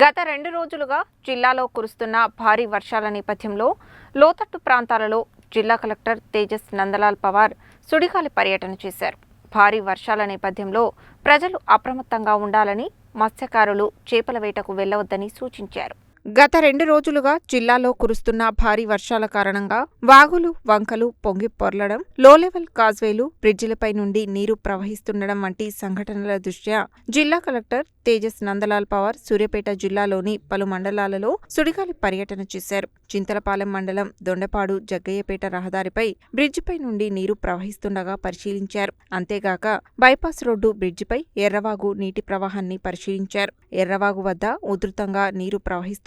గత రెండు రోజులుగా జిల్లాలో కురుస్తున్న భారీ వర్షాల నేపథ్యంలో లోతట్టు ప్రాంతాలలో జిల్లా కలెక్టర్ తేజస్ నందలాల్ పవార్ సుడిగాలి పర్యటన చేశారు. భారీ వర్షాల నేపథ్యంలో ప్రజలు అప్రమత్తంగా ఉండాలని మత్స్యకారులు చేపల వేటకు వెళ్ళవద్దని సూచించారు. గత రెండు రోజులుగా జిల్లాలో కురుస్తున్న భారీ వర్షాల కారణంగా వాగులు వంకలు పొంగి పొర్లడం లో లెవెల్ కాజ్వేలు బ్రిడ్జిలపై నుండి నీరు ప్రవహిస్తుండడం వంటి సంఘటనల దృష్ట్యా జిల్లా కలెక్టర్ తేజస్ నందలాల్ పవార్ సూర్యాపేట జిల్లాలోని పలు మండలాలలో సుడిగాలి పర్యటన చేశారు. చింతలపాలెం మండలం దొండపాడు జగ్గయ్యపేట రహదారిపై బ్రిడ్జిపై నుండి నీరు ప్రవహిస్తుండగా పరిశీలించారు. అంతేగాక బైపాస్ రోడ్డు బ్రిడ్జిపై ఎర్రవాగు నీటి ప్రవాహాన్ని పరిశీలించారు. ఎర్రవాగు వద్ద ఉధృతంగా నీరు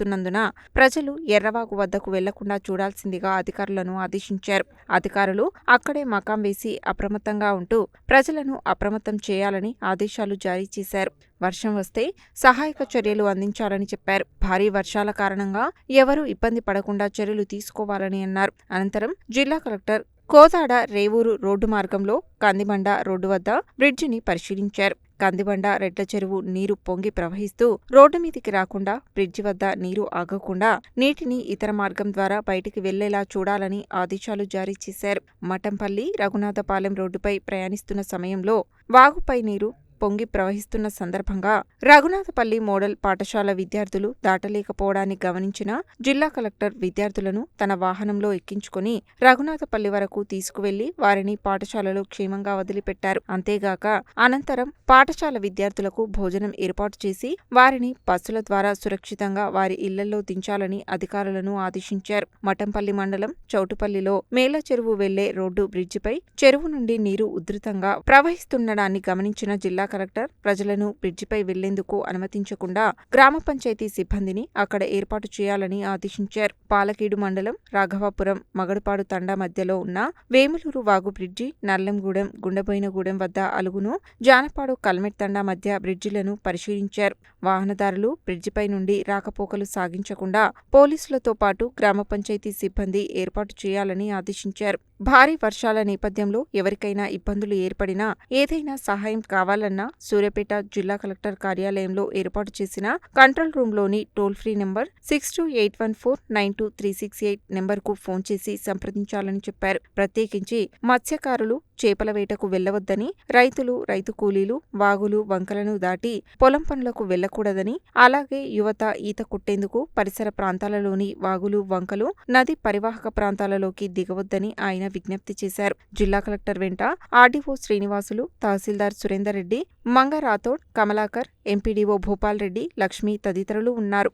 ప్రవహిస్తున్నందున ప్రజలు ఎర్రవాగు వద్దకు వెళ్ళకుండా చూడాల్సిందిగా అధికారులను ఆదేశించారు. అధికారులు అక్కడే మకాం వేసి అప్రమత్తంగా ఉంటూ ప్రజలను అప్రమత్తం చేయాలని ఆదేశాలు జారీ చేశారు. వర్షం వస్తే సహాయక చర్యలు అందించాలని చెప్పారు. భారీ వర్షాల కారణంగా ఎవరూ ఇబ్బంది పడకుండా చర్యలు తీసుకోవాలని అన్నారు. అనంతరం జిల్లా కలెక్టర్ కోదాడ రేవూరు రోడ్డు మార్గంలో కందిబండ రోడ్డు వద్ద బ్రిడ్జిని పరిశీలించారు. కందిబండ రెడ్ల చెరువు నీరు పొంగి ప్రవహిస్తూ రోడ్డు మీదికి రాకుండా బ్రిడ్జి వద్ద నీరు ఆగకుండా నీటిని ఇతర మార్గం ద్వారా బయటికి వెళ్ళేలా చూడాలని ఆదేశాలు జారీ చేశారు. మఠంపల్లి రఘునాథపాలెం రోడ్డుపై ప్రయాణిస్తున్న సమయంలో వాగుపై నీరు పొంగి ప్రవహిస్తున్న సందర్భంగా రఘునాథపల్లి మోడల్ పాఠశాల విద్యార్థులు దాటలేకపోవడాన్ని గమనించిన జిల్లా కలెక్టర్ విద్యార్థులను తన వాహనంలో ఎక్కించుకుని రఘునాథపల్లి వరకు తీసుకువెళ్ళి వారిని పాఠశాలలో క్షేమంగా వదిలిపెట్టారు. అంతేగాక అనంతరం పాఠశాల విద్యార్థులకు భోజనం ఏర్పాటు చేసి వారిని బస్సుల ద్వారా సురక్షితంగా వారి ఇళ్ళలో దించాలని అధికారులను ఆదేశించారు. మఠంపల్లి మండలం చౌటుపల్లిలో మేల చెరువు వెళ్ళే రోడ్డు బ్రిడ్జిపై చెరువు నుండి నీరు ఉధృతంగా ప్రవహిస్తుండడాన్ని గమనించిన జిల్లా కలెక్టర్ ప్రజలను బ్రిడ్జిపై వెళ్ళేందుకు అనుమతించకుండా గ్రామ పంచాయతీ సిబ్బందిని అక్కడ ఏర్పాటు చేయాలని ఆదేశించారు. పాలకీడు మండలం రాఘవాపురం మగడపాడు తండా మధ్యలో ఉన్న వేములూరు వాగు బ్రిడ్జి నల్లంగూడెం గుండెబోయినగూడెం వద్ద అలుగును జానపాడు కల్మెట్ తండా మధ్య బ్రిడ్జిలను పరిశీలించారు. వాహనదారులు బ్రిడ్జిపై నుండి రాకపోకలు సాగించకుండా పోలీసులతో పాటు గ్రామ పంచాయతీ సిబ్బంది ఏర్పాటు చేయాలని ఆదేశించారు. భారీ వర్షాల నేపథ్యంలో ఎవరికైనా ఇబ్బందులు ఏర్పడినా ఏదైనా సహాయం కావాలన్నా సూర్యాపేట జిల్లా కలెక్టర్ కార్యాలయంలో ఏర్పాటు చేసిన control రూంలోని toll free number six two eight one four nine two three six eight నెంబర్కు ఫోన్ చేసి సంప్రదించాలని చెప్పారు. ప్రత్యేకించి మత్స్యకారులు చేపల వేటకు వెళ్ళవద్దని రైతులు రైతు కూలీలు వాగులు వంకలను దాటి పొలం పనులకు వెళ్ళకూడదని అలాగే యువత ఈత కొట్టేందుకు పరిసర ప్రాంతాలలోని వాగులు వంకలు నది పరివాహక ప్రాంతాలలోకి దిగవద్దని ఆయన ఆయన విజ్ఞప్తి చేశారు. జిల్లా కలెక్టర్ వెంట ఆర్డీఓ శ్రీనివాసులు తహసీల్దార్ సురేందర్ రెడ్డి మంగ రాథోడ్ కమలాకర్ ఎంపీడీఓ భూపాల్ రెడ్డి లక్ష్మి తదితరులు ఉన్నారు.